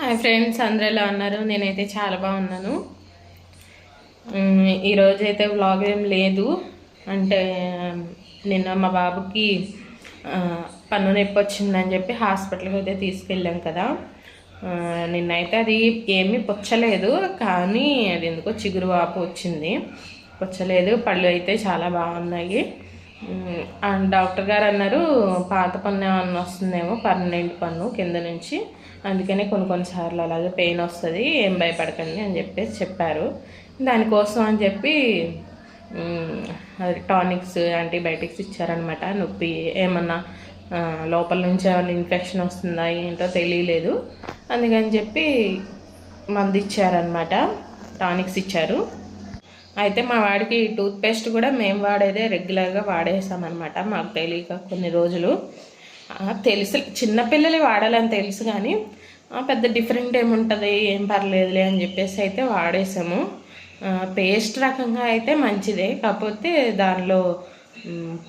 Hi friends అందరూ ఎలా ఉన్నారు? నేనైతే చాలా బాగున్నాను. ఈరోజు అయితే వ్లాగ్ ఏం లేదు. అంటే నిన్న మా బాబుకి పన్ను నొప్పి వచ్చిందని చెప్పి హాస్పిటల్కి అయితే తీసుకెళ్ళాం కదా. నిన్నైతే అది ఏమీ పొచ్చలేదు కానీ అది ఎందుకో చిగురు వాపు వచ్చింది. పొచ్చలేదు పళ్ళు అయితే చాలా బాగున్నాయి. డాక్టర్ గారు అన్నారు పాత పన్ను ఏమన్నా వస్తుందేమో పర్మనెంట్ పన్ను కింద నుంచి. అందుకనే కొన్ని కొన్నిసార్లు అలాగే పెయిన్ వస్తుంది ఏం భయపడకండి అని చెప్పేసి చెప్పారు. దానికోసం అని చెప్పి అది టానిక్స్ యాంటీబయాటిక్స్ ఇచ్చారనమాట నొప్పి ఏమన్నా లోపల నుంచి ఏమైనా ఇన్ఫెక్షన్ వస్తుందా ఏంటో తెలియలేదు. అందుకని చెప్పి మందు ఇచ్చారనమాట టానిక్స్ ఇచ్చారు. అయితే మా వాడికి టూత్ పేస్ట్ కూడా మేము వాడేదే రెగ్యులర్గా వాడేసామన్నమాట మాకు తెలియక కొన్ని రోజులు. తెలుసు చిన్నపిల్లలు వాడాలని తెలుసు కానీ పెద్ద డిఫరెంట్ ఏముంటుంది ఏం పర్లేదులే అని చెప్పేసి అయితే వాడేసాము. పేస్ట్ రకంగా అయితే మంచిదే కాకపోతే దానిలో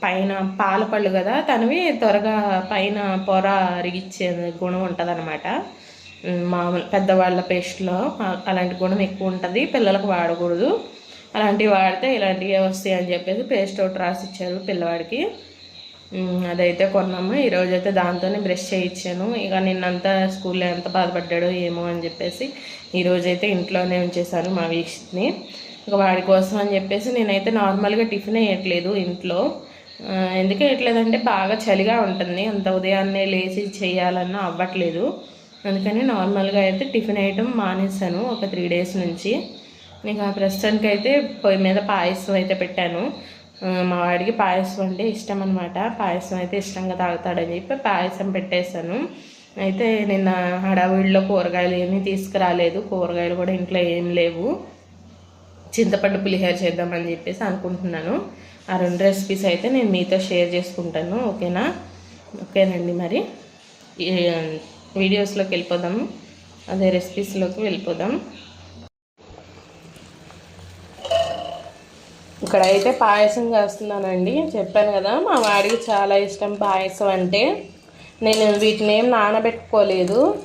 పైన పాల పళ్ళు కదా తనవి త్వరగా పైన పొర అరిగిచ్చే గుణం ఉంటుంది అనమాట మామూలు పెద్దవాళ్ళ పేస్ట్లో అలాంటి గుణం ఎక్కువ ఉంటుంది పిల్లలకు వాడకూడదు. అలాంటివి వాడితే ఇలాంటివి వస్తాయి అని చెప్పేసి పేస్ట్ ఒకటి రాసి ఇచ్చారు పిల్లవాడికి అదైతే కొన్నాము. ఈరోజు అయితే దాంతోనే బ్రష్ చేయించాను ఇక నిన్నంతా స్కూల్లో ఎంత బాధపడ్డాడో ఏమో అని చెప్పేసి ఈరోజైతే ఇంట్లోనే ఉంచేసాను మా వీక్షని ఇక వాడి కోసం అని చెప్పేసి నేనైతే నార్మల్గా టిఫిన్ వేయట్లేదు ఇంట్లో. ఎందుకు వేయట్లేదంటే బాగా చలిగా ఉంటుంది. అంత ఉదయాన్నే లేచి చేయాలన్నా అవ్వట్లేదు. అందుకని నార్మల్గా అయితే టిఫిన్ వేయటం మానేశాను ఒక త్రీ డేస్ నుంచి. ఇక ప్రస్తుతానికి అయితే పొయ్యి మీద పాయసం అయితే పెట్టాను. మా వాడికి పాయసం అంటే ఇష్టం అనమాట పాయసం అయితే ఇష్టంగా తాగుతాడని చెప్పి పాయసం పెట్టేశాను. అయితే నిన్న హడావిడిలో కూరగాయలు ఏమీ తీసుకురాలేదు. కూరగాయలు కూడా ఇంట్లో ఏం లేవు. చింతపండు పులిహోర చేద్దామని చెప్పేసి అనుకుంటున్నాను. ఆ రెండు రెసిపీస్ అయితే నేను మీతో షేర్ చేసుకుంటాను. ఓకేనా? ఓకేనండి మరి. వీడియోస్లోకి వెళ్ళిపోదాము అదే రెసిపీస్లోకి వెళ్ళిపోదాం. ఇక్కడ అయితే పాయసం చేస్తున్నానండి. చెప్పాను కదా మా వాడికి చాలా ఇష్టం పాయసం అంటే. నేను వీటిని ఏం నానబెట్టుకోలేదు.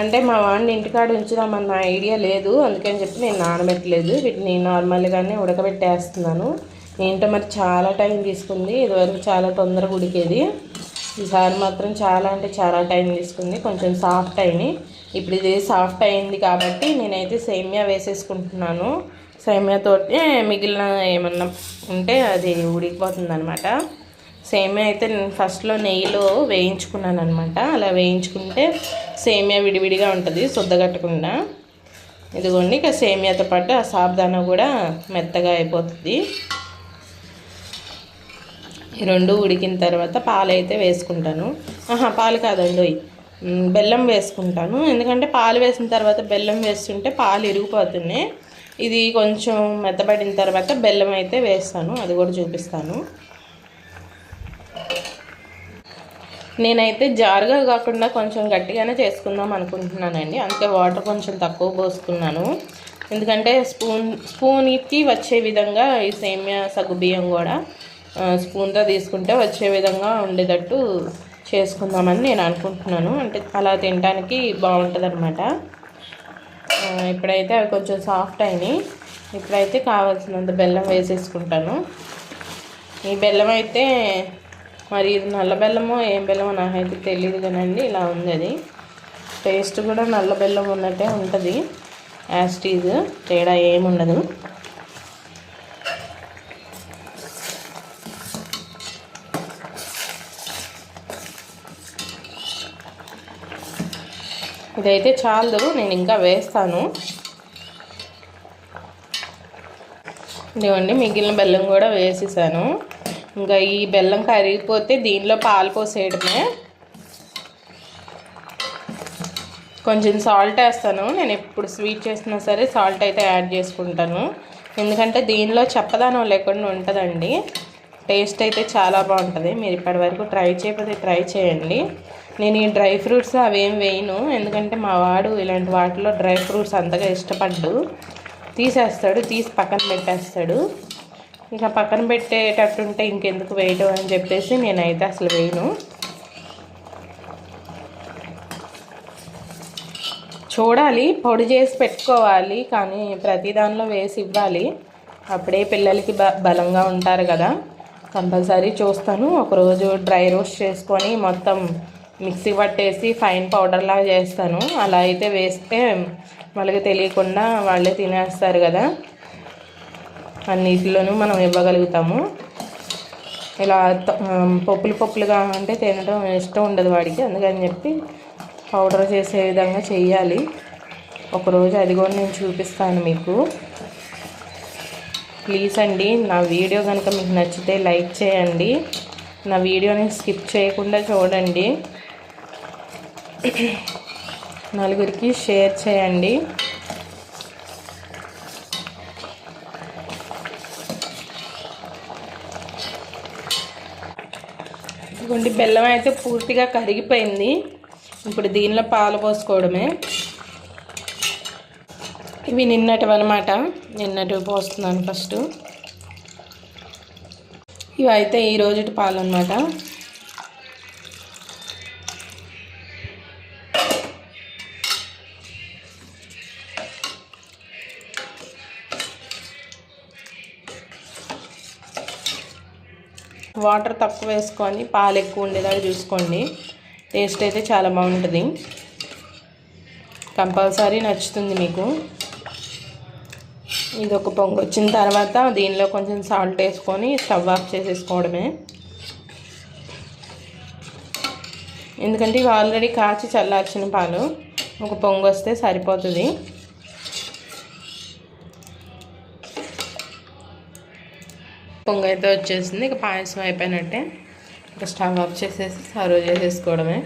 అంటే మా వాడిని ఇంటికాడ ఉంచుదామన్న ఐడియా లేదు. అందుకని చెప్పి నేను నానబెట్టలేదు. వీటిని నార్మల్గానే ఉడకబెట్టేస్తున్నాను. ఏంటో మరి చాలా టైం తీసుకుంది. ఇదివరకు చాలా తొందరగా ఉడికేది. ఈసారి మాత్రం చాలా అంటే చాలా టైం తీసుకుంది. కొంచెం సాఫ్ట్ అయినాయి. ఇప్పుడు ఇది సాఫ్ట్ అయింది కాబట్టి నేనైతే సేమియా వేసేసుకుంటున్నాను. సేమియాతోటి మిగిలిన ఏమన్నా ఉంటే అది ఉడికిపోతుంది అనమాట సేమియా అయితే నేను ఫస్ట్లో నెయ్యిలో వేయించుకున్నాను అనమాట అలా వేయించుకుంటే సేమియా విడివిడిగా ఉంటుంది శుద్ధగట్టకుండా ఇదిగోండి ఇక సేమియాతో పాటు ఆ సాబ్దానా కూడా మెత్తగా అయిపోతుంది. ఈ రెండు ఉడికిన తర్వాత పాలు అయితే వేసుకుంటాను. ఆహా పాలు కాదండి బెల్లం వేసుకుంటాను. ఎందుకంటే పాలు వేసిన తర్వాత బెల్లం వేస్తుంటే పాలు ఇరిగిపోతున్నాయి. ఇది కొంచెం మెత్తబడిన తర్వాత బెల్లం అయితే వేస్తాను అది కూడా చూపిస్తాను. నేనైతే జారుగా కాకుండా కొంచెం గట్టిగానే చేసుకుందాం అనుకుంటున్నానండి. అందుకే వాటర్ కొంచెం తక్కువ పోసుకున్నాను ఎందుకంటే స్పూన్ స్పూన్కి వచ్చే విధంగా ఈ సేమియా సగ్గు బియ్యం కూడా స్పూన్తో తీసుకుంటే వచ్చే విధంగా ఉండేటట్టు చేసుకుందామని నేను అనుకుంటున్నాను. అంటే అలా తినడానికి బాగుంటుంది ఇప్పుడైతే అవి కొంచెం సాఫ్ట్ అయినాయి. ఇప్పుడైతే కావాల్సినంత బెల్లం వేసేసుకుంటాను. ఈ బెల్లం అయితే మరి ఇది నల్ల బెల్లమో ఏం బెల్లమో నాకైతే తెలియదు కానండి ఇలా ఉంది అది టేస్ట్ కూడా నల్ల బెల్లం ఉన్నట్టే ఉంటుంది యాస్టీజ్ తేడా ఏముండదు. ఇదైతే చాలదు నేను ఇంకా వేస్తాను. ఇదిగోండి మిగిలిన బెల్లం కూడా వేసేసాను. ఇంకా ఈ బెల్లం కరిగిపోతే దీనిలో పాలు పోసేయడమే. కొంచెం సాల్ట్ వేస్తాను. నేను ఎప్పుడు స్వీట్ చేసినా సరే సాల్ట్ అయితే యాడ్ చేసుకుంటాను. ఎందుకంటే దీనిలో చెప్పదానం లేకుండా ఉంటుందండి. టేస్ట్ అయితే చాలా బాగుంటుంది. మీరు ఇప్పటి వరకు ట్రై చేయకపోతే ట్రై చేయండి. నేను ఈ డ్రై ఫ్రూట్స్ అవేం వేయను. ఎందుకంటే మా వాడు ఇలాంటి వాటిలో డ్రై ఫ్రూట్స్ అంతగా ఇష్టపడ్డు. తీసేస్తాడు తీసి పక్కన పెట్టేస్తాడు. ఇక పక్కన పెట్టేటట్టుంటే ఇంకెందుకు వేయడం అని చెప్పేసి నేనైతే అసలు వేయను. చూడాలి పొడి చేసి పెట్టుకోవాలి. కానీ ప్రతి దానిలో వేసి ఇవ్వాలి. అప్పుడే పిల్లలకి బ బలంగా ఉంటారు కదా. కంపల్సరీ చూస్తాను. ఒకరోజు డ్రై రోస్ట్ చేసుకొని మొత్తం మిక్సీ పట్టేసి ఫైన్ పౌడర్లా చేస్తాను. అలా అయితే వేస్తే వాళ్ళకి తెలియకుండా వాళ్ళే తినేస్తారు కదా. అన్నిటిలోనూ మనం ఇవ్వగలుగుతాము. ఇలా పప్పులు పప్పులుగా అంటే తినడం ఇష్టం ఉండదు వాడికి. అందుకని చెప్పి పౌడర్ చేసే విధంగా చెయ్యాలి. ఒకరోజు అది కూడా నేను చూపిస్తాను మీకు. ప్లీజ్ అండి నా వీడియో కనుక మీకు నచ్చితే లైక్ చేయండి. నా వీడియోని స్కిప్ చేయకుండా చూడండి. నలుగురికి షేర్ చేయండి. ఇదిగోండి బెల్లం అయితే పూర్తిగా కరిగిపోయింది. ఇప్పుడు దీనిలో పాలు పోసుకోవడమే. ఇవి నిన్నటివి అనమాట నిన్నటివి పోస్తున్నాను ఫస్ట్. ఇవి అయితే ఈ రోజుటి పాలు అనమాట వాటర్ తక్కువ వేసుకొని పాలు ఎక్కువ ఉండేలాగా చూసుకోండి. టేస్ట్ అయితే చాలా బాగుంటుంది. కంపల్సరీ నచ్చుతుంది మీకు. ఇది ఒక పొంగు వచ్చిన తర్వాత దీనిలో కొంచెం సాల్ట్ వేసుకొని స్టవ్ ఆఫ్ చేసేసుకోవడమే. ఎందుకంటే ఇవి ఆల్రెడీ కాచి చల్లార్చిన పాలు. ఒక పొంగు వస్తే సరిపోతుంది. పొంగు అయితే వచ్చేసింది. ఇక పాయసం అయిపోయినట్టే. ఇక స్టవ్ ఆఫ్ చేసేసి సర్వ్ చేసేసుకోవడమే.